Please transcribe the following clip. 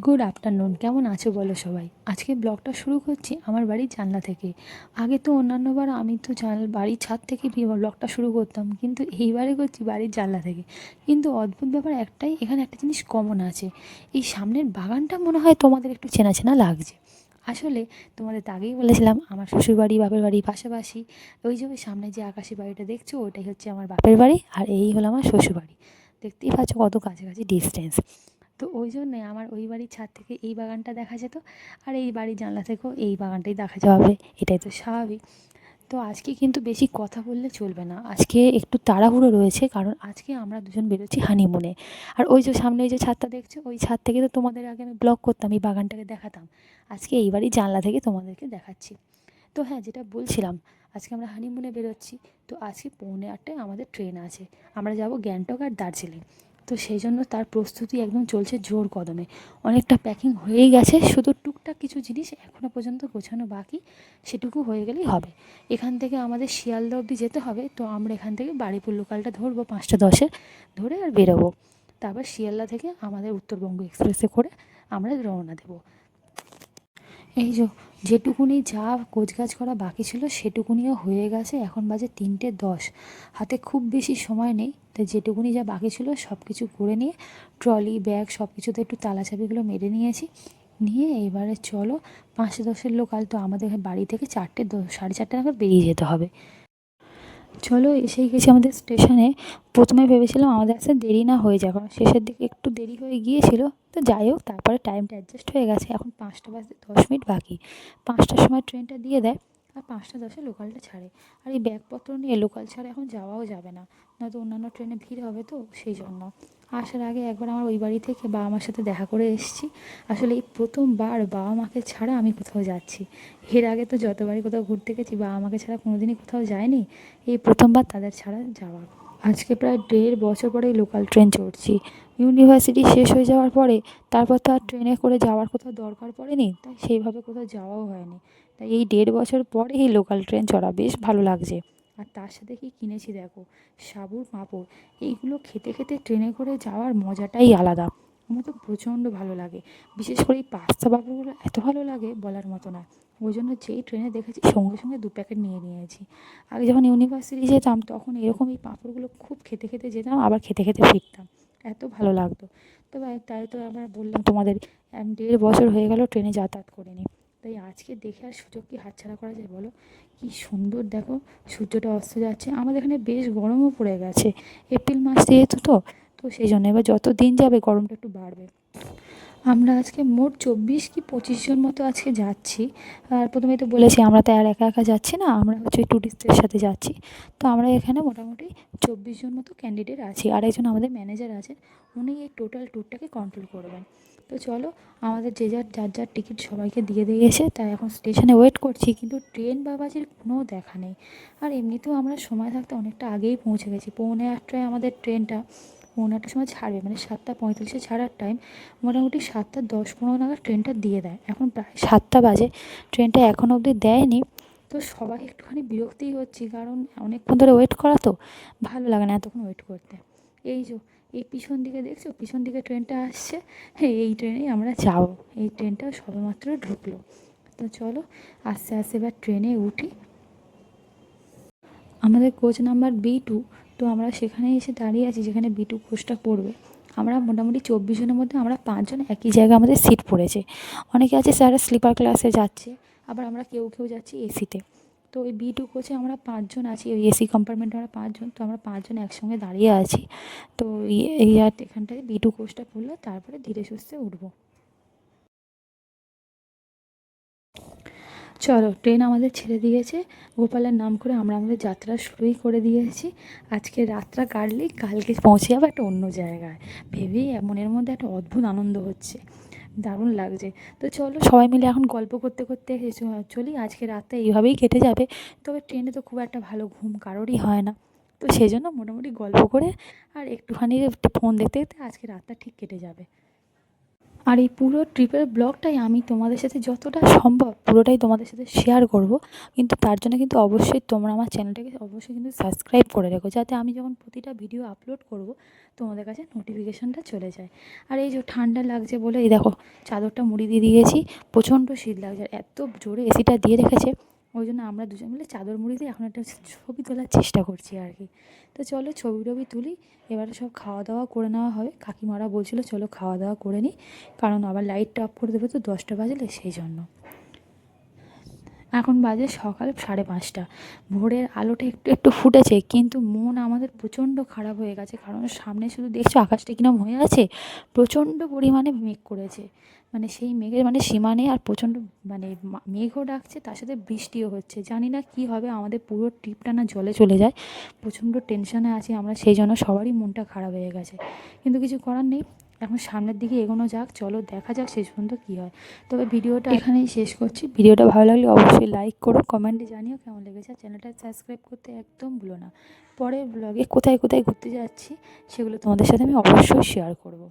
Good afternoon কেমন আছো বলো সবাই? আজকে ব্লগটা শুরু করছি আমার বাড়ির জানলা থেকে। আগে তো অন্যান্যবার আমি তো জান, বাড়ির ছাদ থেকে ব্লগটা শুরু করতাম, কিন্তু এইবারে করছি বাড়ির জানলা থেকে। কিন্তু অদ্ভুত ব্যাপার একটাই, এখানে একটা জিনিস কমন আছে। এই সামনের বাগানটা মনে হয় তোমাদের একটু চেনা চেনা লাগছে। আসলে তোমাদের আগেই বলেছিলাম, আমার শ্বশুরবাড়ি, বাপের বাড়ি পাশাপাশি। ওই যে ওই সামনে যে আকাশি বাড়িটা দেখছ, ওটাই হচ্ছে আমার বাপের বাড়ি, আর এই হলো আমার শ্বশুরবাড়ি। দেখতেই পাচ্ছ কত কাছাকাছি ডিস্টেন্স তো ওই জন্যে আমার ওই বাড়ির ছাদ থেকে এই বাগানটা দেখা যেত আর এই বাড়ির জানলা থেকেও এই বাগানটাই দেখা যাবে, এটাই তো স্বাভাবিক। তো আজকে কিন্তু বেশি কথা বললে চলবে না। আজকে একটু তাড়াহুড়ো রয়েছে কারণ আজকে আমরা দুজন বেরোচ্ছি হানিমুনে আর ওই যে সামনে ওই যে ছাদটা দেখছ, ওই ছাদ থেকে তো তোমাদের আগে আমি ব্লগ করতাম, এই বাগানটাকে দেখাতাম। আজকে এই বাড়ির জানলা থেকে তোমাদেরকে দেখাচ্ছি। তো হ্যাঁ যেটা বলছিলাম, আজকে আমরা হানিমুনে বেরোচ্ছি। তো আজকে পৌনে আটটায় আমাদের ট্রেন আছে। আমরা যাব গ্যাংটক আর দার্জিলিং। তো সেই জন্য তার প্রস্তুতি একদম চলছে জোর কদমে। অনেকটা প্যাকিং হয়েই গেছে, শুধু টুকটাক কিছু জিনিস এখনও পর্যন্ত গোছানো বাকি, সেটুকু হয়ে গেলেই হবে। এখান থেকে আমাদের শিয়ালদা অবধি যেতে হবে, তো আমরা এখান থেকে বাড়িপুর লোকালটা ধরবো পাঁচটা দশে ধরে আর বেরোবো। তারপর শিয়ালদা থেকে আমাদের উত্তরবঙ্গ এক্সপ্রেসে করে আমরা রওনা দেবো। এই যে যেটুকুনি যা গোছগাছ করা বাকি ছিল সেটুকুনিও হয়ে গেছে, এখন বাজে তিনটে দশ। হাতে খুব বেশি সময় নেই, তাই যেটুকুনি যা বাকি ছিল সব কিছু করে নিয়ে ট্রলি, ব্যাগ সব কিছুতে একটু তালাচাবিগুলো মেরে নিয়েছি। নিয়ে এবারে চলো, পাঁচটা দশের লোকাল তো আমাদের বাড়ি থেকে চারটে সাড়ে চারটে নাগাদ বেরিয়ে যেতে হবে। চলো এসেই গেছি আমাদের স্টেশনে। প্রথমে ভেবেছিলাম আমাদের আসতে দেরি না হয়ে যাবে শেষের দিকে একটু দেরি হয়ে গিয়েছিল। তো যাই হোক, তারপরে টাইমটা অ্যাডজাস্ট হয়ে গেছে। এখন পাঁচটা বাজতে দশ মিনিট বাকি। পাঁচটার সময় ট্রেনটা দিয়ে দেয়, আর পাঁচটা দশে লোকালটা ছাড়ে। আর এই ব্যাগপত্র নিয়ে লোকাল ছাড়া এখন যাওয়াও যাবে না। নয়তো অন্যান্য ট্রেনে ভিড় হবে তো, সেই জন্য। আসার আগে একবার আমার ওই বাড়ি থেকে বাবা মার সাথে দেখা করে এসেছি। আসলে এই প্রথমবার বাবা মাকে ছাড়া আমি কোথাও যাচ্ছি। এর আগে তো যতবারই কোথাও ঘুরতে গেছি, বাবা মাকে ছাড়া কোনো দিনই কোথাও যায়নি এই প্রথমবার তাদের ছাড়া যাওয়া আজকে প্রায় দেড় বছর পরে লোকাল ট্রেন চড়ছি। ইউনিভার্সিটি শেষ হয়ে যাওয়ার পরে তারপর তো আর ট্রেনে করে যাওয়ার কোথাও দরকার পড়েনি, তাই সেইভাবে কোথাও যাওয়াও হয়নি। তাই এই দেড় বছর পরে এই লোকাল ট্রেন চড়া বেশ ভালো লাগছে। আর তার সাথে কি কিনেছি দেখো? সাবুর পাঁপড়। এইগুলো খেতে খেতে ট্রেনে করে যাওয়ার মজাটাই আলাদা। আমার তো প্রচণ্ড ভালো লাগে। বিশেষ করে এই পাস্তা পাঁপড়গুলো এত ভালো লাগে বলার মতো না। ওই জন্য যেই ট্রেনে দেখেছি, সঙ্গে সঙ্গে দু প্যাকেট নিয়ে নিয়েছি। আগে যখন ইউনিভার্সিটি যেতাম, তখন এরকম এই পাঁপড়গুলো খুব খেতে খেতে যেতাম, আবার খেতে খেতে ফিরতাম। এত ভালো লাগতো। তো তাই তো আমরা বললাম তোমাদের দেড় বছর হয়ে গেল ট্রেনে যাতায়াত করিনি। তাই আজকে দেখে আর সুযোগ কি হাতছাড়া করা যায় বলো? কি সুন্দর দেখো, সূর্যটা অস্ত যাচ্ছে। আমাদের এখানে বেশ গরমও পড়ে গেছে। এপ্রিল মাস যেহেতু তো তো সেই জন্য এবার যত দিন যাবে গরমটা একটু বাড়বে। আমরা আজকে মোট চব্বিশ কি পঁচিশ জন মতো আজকে যাচ্ছি। আর প্রথমেই তো বলেছি আমরা তো আর একা একা যাচ্ছি না, আমরা হচ্ছে ট্যুরিস্টদের সাথে যাচ্ছি। তো আমরা এখানে মোটামুটি চব্বিশ জন মতো ক্যান্ডিডেট আছি আর একজন আমাদের ম্যানেজার আছেন, উনি এই টোটাল ট্যুরটাকে কন্ট্রোল করবেন। তো চলো, আমাদের যে যার যার যার টিকিট সবাইকে দিয়ে দিয়েছে, তাই এখন স্টেশনে ওয়েট করছি, কিন্তু ট্রেন বা বাসের কোনো দেখা নেই। আর এমনিতেও আমরা সময় থাকতে অনেকটা আগেই পৌঁছে গেছি, পৌনে আটটায় আমাদের ট্রেনটা পৌনে আটটার সময় ছাড়বে মানে সাতটা পঁয়তাল্লিশে ছাড়ার টাইম মোটামুটি সাতটা দশ পনেরো নাগাদ ট্রেনটা দিয়ে দেয়। এখন প্রায় সাতটা বাজে ট্রেনটা এখন অবধি দেয়নি। তো সবাই একটুখানি বিরক্তিই হচ্ছি, কারণ অনেকক্ষণ ধরে ওয়েট করা তো ভালো লাগে না এতক্ষণ ওয়েট করতে। এই যে, এই পিছন দিকে দেখছ? পিছন দিকে ট্রেনটা আসছে হ্যাঁ এই ট্রেনেই আমরা যাব। এই ট্রেনটা সবেমাত্র ঢুকলো। তো চলো, আস্তে আস্তে এবার ট্রেনে উঠি। আমাদের কোচ নাম্বার বি টু তো আমরা সেখানে এসে দাঁড়িয়ে আছি যেখানে বি টু কোচটা পড়বে। আমরা মোটামুটি চব্বিশ জনের মধ্যে আমরা পাঁচজন একই জায়গায় আমাদের সিট পড়েছে। অনেকে আছে স্যার স্লিপার ক্লাসে যাচ্ছে, আবার আমরা কেউ কেউ যাচ্ছি এসিতে তো। ওই বি টু কোচে আমরা পাঁচজন আছি ওই এসি কম্পার্টমেন্টে আমরা পাঁচজন, তো আমরা পাঁচজন একসঙ্গে দাঁড়িয়ে আছি। তো এই আর এখানটায় বি টু কোচটা পড়ল, তারপরে ধীরে সুস্থে উঠবো। চলো ট্রেন আমাদের ছেড়ে দিয়েছে। গোপালের নাম করে আমরা আমাদের যাত্রা শুরুই করে দিয়েছি। আজকে রাতটা কাটলেই কালকে পৌঁছে যাব একটা অন্য জায়গায়। ভেবেই মনের মধ্যে একটা অদ্ভুত আনন্দ হচ্ছে। দারুণ লাগছে। তো চলো, সবাই মিলে এখন গল্প করতে করতে চলি। আজকে রাতটা এইভাবেই কেটে যাবে। তবে ট্রেনে তো খুব একটা ভালো ঘুম কারোরই হয় না। তো সেই জন্য মোটামুটি গল্প করে আর একটুখানি ফোন দেখতে দেখতে আজকে রাতটা ঠিক কেটে যাবে। আর এই পুরো ট্রিপের ব্লগটাই আমি তোমাদের সাথে যতটা সম্ভব পুরোটাই তোমাদের সাথে শেয়ার করব। কিন্তু তার জন্য কিন্তু অবশ্যই তোমরা আমার চ্যানেলটাকে অবশ্যই কিন্তু সাবস্ক্রাইব করে রেখো, যাতে আমি যখন প্রতিটা ভিডিও আপলোড করব, তোমাদের কাছে নোটিফিকেশানটা চলে যায়। আর এই যে ঠান্ডা লাগছে বলে, এই দেখো, চাদরটা মুড়ি দিয়ে দিয়েছি, প্রচণ্ড শীত লাগছে এত জোরে এসিটা দিয়ে রেখেছে। ওই জন্য আমরা দুজন মিলে চাদর মুড়ি দিয়ে এখন একটা ছবি তোলার চেষ্টা করছি আর কি। তো চলো ছবি টবি তুলি, এবারে সব খাওয়া দাওয়া করে নেওয়া হবে। কাকিমারা বলছিল, চলো খাওয়া দাওয়া করে নিই কারণ আবার লাইটটা অফ করে দেবে তো দশটা বাজলে সেই জন্য। এখন বাজে সকাল সাড়ে পাঁচটা। ভোরের আলোটা একটু একটু ফুটেছে, কিন্তু মন আমাদের প্রচণ্ড খারাপ হয়ে গেছে, কারণ সামনে শুধু দেখছ আকাশটা কিরম হয়ে আছে, প্রচণ্ড পরিমাণে মেঘ করেছে। মানে সেই মেঘের মানে সীমা নেই আর প্রচণ্ড মানে মেঘও ডাকছে, তার সাথে বৃষ্টিও হচ্ছে। জানি না কী হবে, আমাদের পুরো ট্রিপটা না জলে চলে যায়, প্রচণ্ড টেনশনে আছি আমরা, সেই জন্য সবারই মনটা খারাপ হয়ে গেছে। কিন্তু কিছু করার নেই। এখন সামনের দিকে এগোনো যাক, চলো দেখা যাক শেষ পর্যন্ত কী হয়। তবে ভিডিওটা এখানেই শেষ করছি। ভিডিওটা ভালো লাগলে অবশ্যই লাইক করো কমেন্টে জানিও কেমন লেগেছে। চ্যানেলটা সাবস্ক্রাইব করতে একদম ভুলো না। পরে ব্লগে কোথায় কোথায় ঘুরতে যাচ্ছি, সেগুলো তোমাদের সাথে আমি অবশ্যই শেয়ার করব।